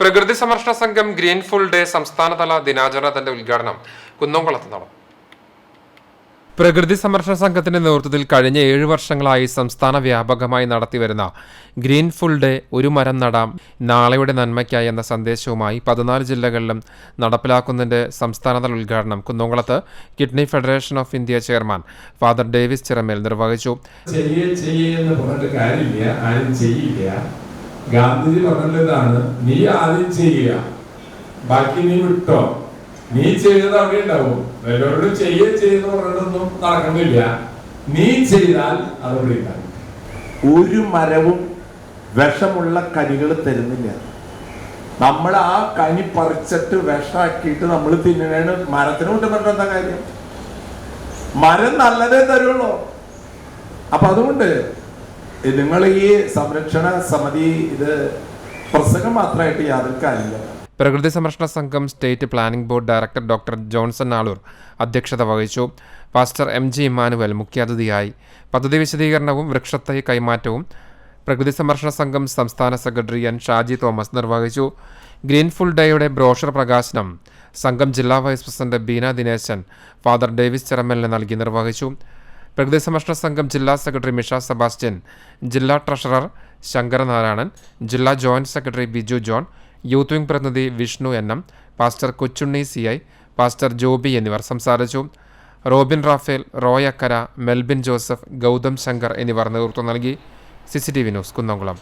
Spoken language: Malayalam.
പ്രകൃതി സംരക്ഷണ സംഘം ഗ്രീൻ ഫുൾ ഡേ സംസ്ഥാനതല ദിനാചരണത്തിന്റെ ഉദ്ഘാടനം കുന്നംകുളത്ത് നടന്നു. പ്രകൃതി സംരക്ഷണ സംഘത്തിന്റെ നേതൃത്വത്തിൽ കഴിഞ്ഞ ഏഴ് വർഷങ്ങളായി സംസ്ഥാന വ്യാപകമായി നടത്തിവരുന്ന ഗ്രീൻ ഫുൾ ഡേ ഒരു മരം നടാം നാളെയുടെ നന്മയ്ക്കായി എന്ന സന്ദേശവുമായി പതിനാല് ജില്ലകളിലും നടപ്പിലാക്കുന്നതിന്റെ സംസ്ഥാനതല ഉദ്ഘാടനം കുന്നംകുളത്ത് kidney federation of India chairman father Davis Chiramel നിർവഹിച്ചു. ഗാന്ധിജി പറഞ്ഞതാണ് നീ ആദ്യം ചെയ്യുക ബാക്കി നീ വിട്ടോ. നീ ചെയ്തത് അവിടെ ഉണ്ടാവും. എല്ലാവരോടും ചെയ്യേ ചെയ്യുന്ന പറഞ്ഞിട്ടൊന്നും നടക്കണില്ല. നീ ചെയ്താൽ അതവിടെ ഉണ്ടാവും. ഒരു മരവും വിഷമുള്ള കനികൾ തരുന്നില്ല. നമ്മൾ ആ കനി പറിച്ചിട്ട് വിഷമാക്കിയിട്ട് നമ്മൾ തിന്നണേണ് മരത്തിന് കൊണ്ട് പറഞ്ഞ എന്താ കാര്യം? മരം നല്ലതേ തരുള്ളൂ. അപ്പൊ അതുകൊണ്ട് നിങ്ങൾ ഈ സംരക്ഷണ സമിതി ഇത് പ്രസംഗം മാത്രമായിട്ട് യാതൊരു പ്രകൃതി സംരക്ഷണ സംഘം state planning board director doctor Johnson Aloor അധ്യക്ഷത വഹിച്ചു. പാസ്റ്റർ എം ജി ഇമ്മാനുവൽ മുഖ്യാതിഥിയായി. പദ്ധതി വിശദീകരണവും വൃക്ഷത്തൈ കൈമാറ്റവും പ്രകൃതി സംരക്ഷണ സംഘം സംസ്ഥാന സെക്രട്ടറി എൻ ഷാജി തോമസ് നിർവഹിച്ചു. ഗ്രീൻ ഫുൾ ഡേയുടെ ബ്രോഷർ പ്രകാശനം സംഘം ജില്ലാ vice president Beena Dineshan father Davis ചെറമ്മലിന് നൽകി നിർവഹിച്ചു. പ്രകൃതി സംരക്ഷണ സംഘം ജില്ലാ സെക്രട്ടറി മിഷ സെബാസ്റ്റ്യൻ ജില്ലാ ട്രഷറർ ശങ്കരനാരായണൻ ജില്ലാ joint secretary Biju John youth wing പ്രതിനിധി Vishnu N M pastor Kochunni C I pastor Joby എന്നിവർ സംസാരിച്ചു. റോബിൻ റാഫേൽ റോയ് അക്കര മെൽബിൻ ജോസഫ് ഗൗതം ശങ്കർ എന്നിവർ നേതൃത്വം നൽകി. C C T V news Kunnamkulam.